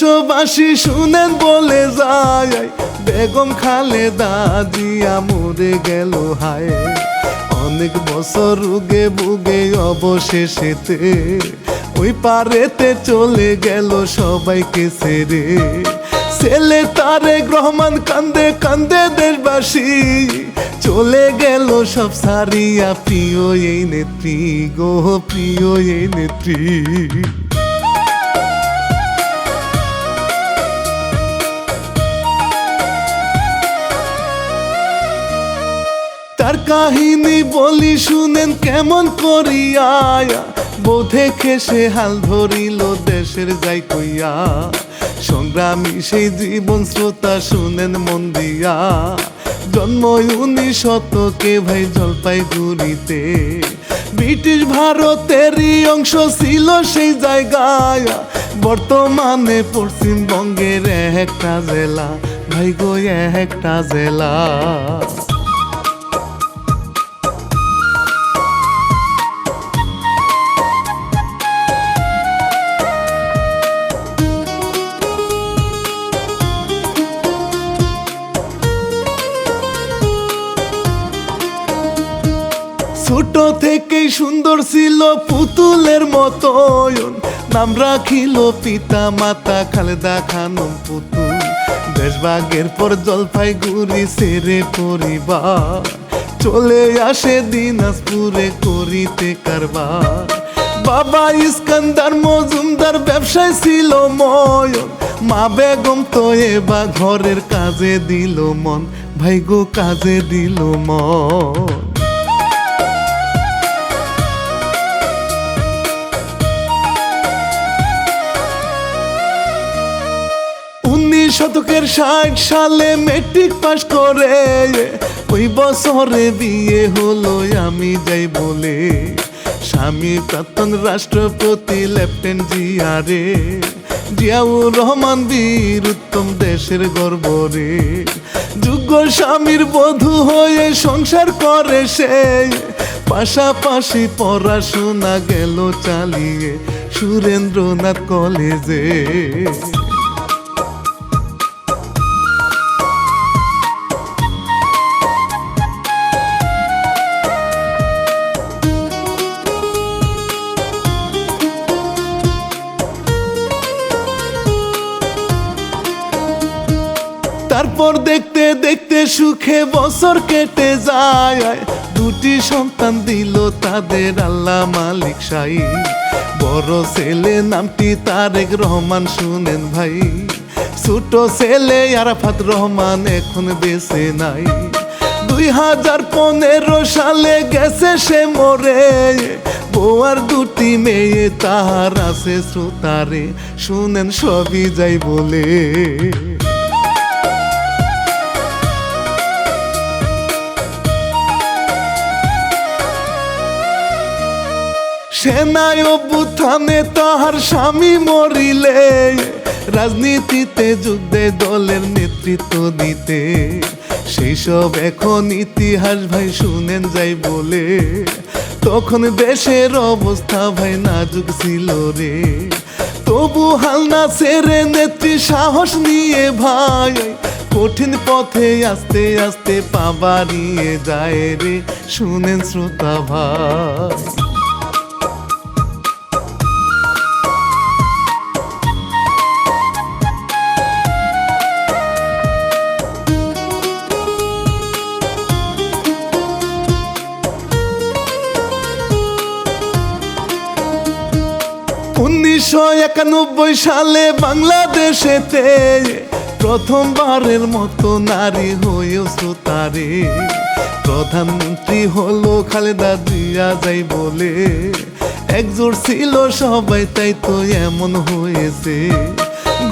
দেশবাসী শুনেন বলে যায় বেগম খালেদা জিয়া মরে গেল, হায়। অনেক বছর রুগে বুগে অবশেষেতে ওই পারেতে চলে গেল সবাইকে ছেড়ে। ছেলে তারেক রহমান কান্দে কান্দে দেশবাসী, চলে গেল সব সারিয়া। প্রিয় এই নেত্রী গো, প্রিয় এই নেত্রী। কাহিনী বলি শুনেন কেমন করিয়া। বোধে খেসে হাল ধরিল দেশের যাই কইয়া। সংগ্রামী সেই জীবন শ্রোতা শুনেন মন দিয়া। জন্ম উনিশ শতকে ভাই জলপাইগুড়িতে। ব্রিটিশ ভারতেরই অংশ ছিল সেই জায়গায়। বর্তমানে পশ্চিমবঙ্গের একটা জেলা। ভাই গো, একটা জেলা। সুন্দর ছিল পুতুলের মতো নাম রাখিল পিতা মাতা খালেদা খানম পুতুল। দেশবাগের পর জলপাইগুড়ি সেরে পরিবার। চলে আসে দিনাজপুরে করিতে কারবার। বাবা ইস্কান্দার মজুমদার ব্যবসায় ছিল ময়ন। মা বেগম তো এবার ঘরের কাজে দিল মন। ভাইগো কাজে দিল মন। শতকের ষাট সালে মেট্রিক পাশ করে। ওই বছরে বিয়ে হলো, আমি যাই বলে। স্বামী প্রাক্তন রাষ্ট্রপতি লেফটেন্ট জিয়ারে। জিয়াউর রহমান বীর উত্তম দেশের গর্ব রে যোগ্য স্বামীর বধূ হয়ে সংসার করে সে। পাশাপাশি পড়াশোনা গেল চালিয়ে সুরেন্দ্রনাথ কলেজে। দেখতে সুখে বছর কেটে যায়। দুটি সন্তান দিল তাদের আল্লাহ মালিক সাই। বড় ছেলে নামটি তারেক রহমান শুনেন ভাই। ছোট ছেলে আরাফাত রহমান এখন বেঁচে নাই। দুই হাজার পনেরো সালে গেছে সে মরে। বউয়ার দুটি মেয়ে তাহার আছে শ্রোতারে। শুনেন সবই যাই বলে। সেনায় অভ্যুত্থানে তাহার স্বামী মরিলে। রাজনীতিতে যুদ্ধে দলের নেতৃত্ব দিতে। সেই সব এখন ইতিহাস ভাই শুনেন যাই বলে। তখন দেশের অবস্থা ভাই নাজুক ছিল রে। তবু হালনা সেরে নেত্রী সাহস নিয়ে ভাই। কঠিন পথে আস্তে আস্তে পা বাড়িয়ে যায় রে, শুনেন শ্রোতা ভাই। একানব্বই সালে বাংলাদেশেতে প্রথমবারের মতো নারী হয়েও শ্রোতারে প্রধানমন্ত্রী হলো খালেদা দিয়া যাই বলে। একজোর ছিল সবাই, তাই তো এমন হয়েছে।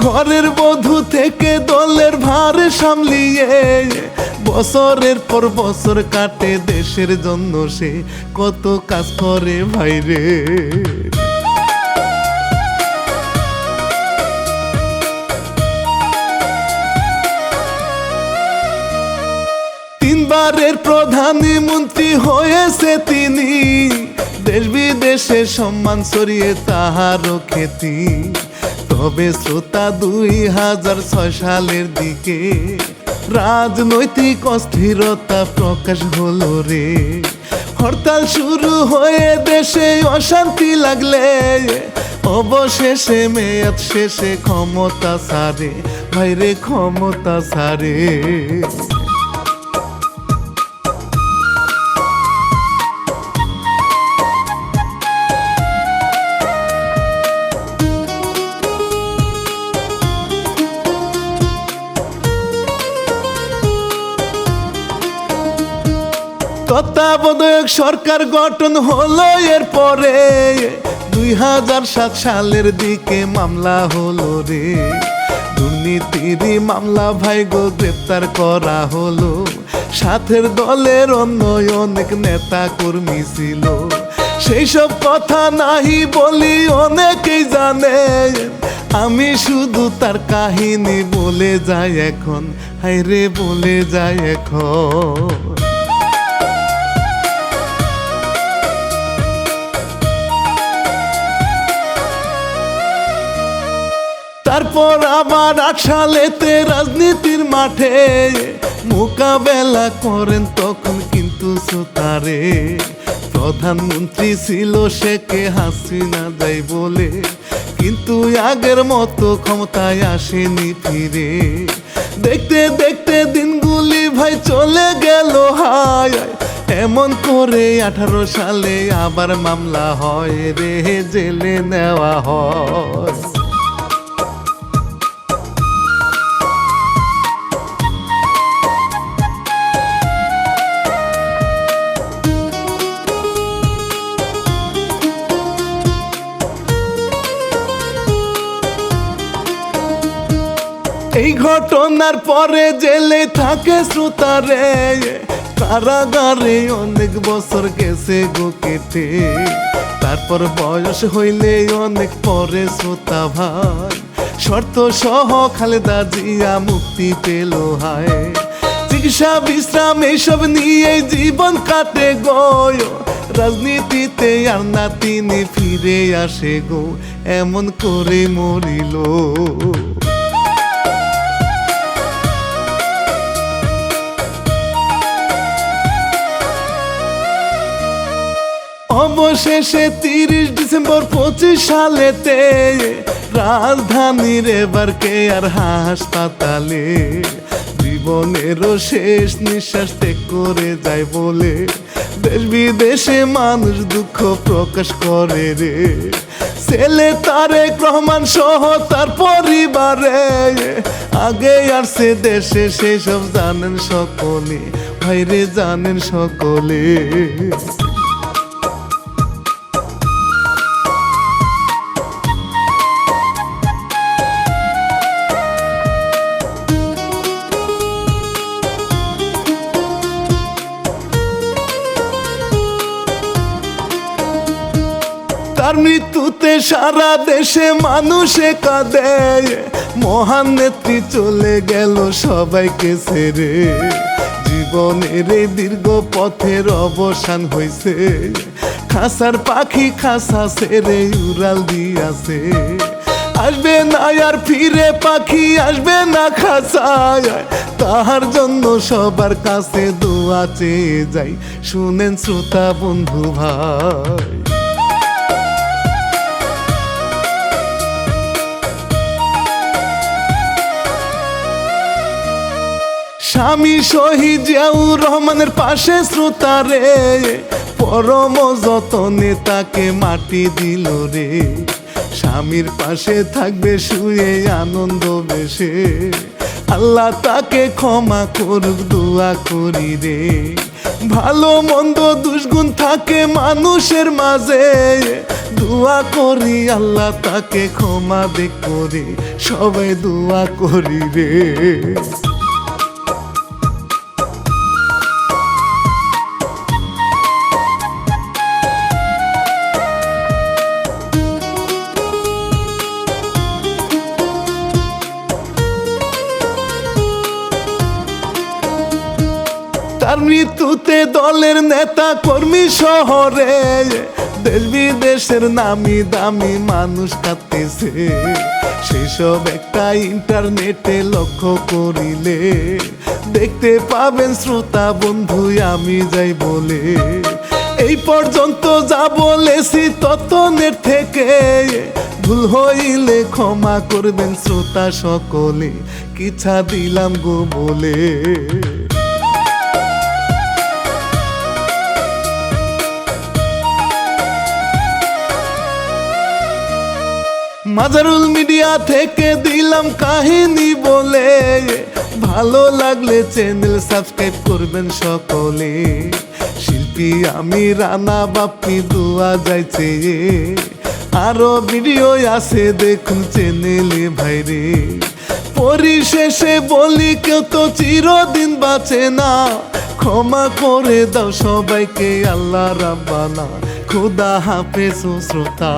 ঘরের বধূ থেকে দলের ভার সামলিয়ে বছরের পর বছর কাটে দেশের জন্য সে কত কাজ করে ভাইরে। তিনবারের প্রধানমন্ত্রী হয়েছে তিনি। দেশ বিদেশে সম্মান সরিয়ে তাহারও খ্যাতি। তবে শ্রোতা দুই হাজার ছয় সালের দিকে রাজনৈতিক অস্থিরতা প্রকাশ হলো রে। হরতাল শুরু হয়ে দেশে অশান্তি লাগলে অবশেষে মেয়াদ শেষে ক্ষমতা সারে। ভাইরে ক্ষমতা সারে। সরকার গঠন হলো এরপরে। দুই হাজার সাত সালের দিকে মামলা হলো রে। দুর্নীতির মামলা ভাই গো, গ্রেপ্তার করা হলো। সাথের দলের অন্য অনেক নেতা কর্মী ছিল। সেই সব কথা নাহি বলি অনেকেই জানে। আমি শুধু তার কাহিনী বলে যাই এখন। হাইরে বলে যাই এখন। আবার আট সালেতে রাজনীতির মাঠে মোকাবেলা করেন তখন কিন্তু সুতারে। প্রধানমন্ত্রী ছিল শেখে হাসিনা যাই বলে, কিন্তু আগের মতো ক্ষমতায় আসেনি ফিরে। দেখতে দেখতে দিনগুলি ভাই চলে গেল হায়, এমন করে আঠারো সালে আবার মামলা হয় রে, জেলে নেওয়া হয়। এই ঘটনার পরে জেলে থাকে শ্রোতারে কারাগারে অনেক বছর গেছে গো কেটে। তারপর বয়স হইলে অনেক পরে শ্রোতা ভাই। শর্ত সহ খালেদা জিয়া মুক্তি পেল হায়। চিকিৎসা, বিশ্রাম এইসব নিয়ে জীবন কাটে গয় রাজনীতিতে আর না তিনি ফিরে আসে গো। এমন করে মরিল। অবশেষে তিরিশ ডিসেম্বর পঁচিশ সালেতে রাজধানীর এবার কে আর হাসপাতালে? জীবনেরও শেষ নিঃশ্বাস ত্যাগ করে যায় বলে। দেশ বিদেশে মানুষ দুঃখ প্রকাশ করে রে। ছেলে তারেক রহমান সহ তার পরিবারে আগে আসছে দেশে, সেসব জানেন সকলে, ভাইরে জানেন সকলে। সারা দেশে মানুষে কাঁদে। মহান নেত্রী চলে গেল সবাইকে ছেড়ে। জীবনের দীর্ঘ পথের অবসান হয়েছে খাসার পাখি খাসা ছেড়ে উড়াল দিয়াছে। আসবে না আর ফিরে পাখি, আসবে না খাসায়। তাহার জন্য সবার কাছে দোয়া চেয়ে যাই। শুনেন শ্রোতা বন্ধু ভাই। স্বামী শহীদ রহমানের পাশে শ্রোতারে পরম যতনে তাকে মাটি দিল রে। স্বামীর পাশে থাকবে, শুয়ে আনন্দ বেশে। আল্লাহ তাকে ক্ষমা করুক, দোয়া করি রে। ভালো মন্দ দুষ্গুণ থাকে মানুষের মাঝে। দোয়া করি, আল্লাহ তাকে ক্ষমা দে করে। সবাই দোয়া করি রে। দলের নেতা কর্মী শহরে দেশ বিদেশের নামি দামি মানুষ কাঁদতেছে। সেসব একটা ইন্টারনেটে লক্ষ্য করিলে দেখতে পাবেন শ্রোতা বন্ধু, আমি যাই বলে। এই পর্যন্ত যা বলেছি তত নেট থেকে ভুল হইলে ক্ষমা করবেন শ্রোতা সকলে। কিছা দিলাম গো বলে। মাজারুল মিডিয়া থেকে দিলাম কাহিনী বলে। ভালো লাগলে চ্যানেল সাবস্ক্রাইব করবেন সকলে। শিল্পী আমি, রানা বাপি দোয়া যাইছে আরও ভিডিও আছে দেখুন চ্যানেলে ভাইরে। পরিশেষে বলি, কেউ তো চিরদিন বাঁচে না। ক্ষমা করে দাও সবাইকে, আল্লাহ রাব্বানা। খুদা হাফেজ শ্রোতা।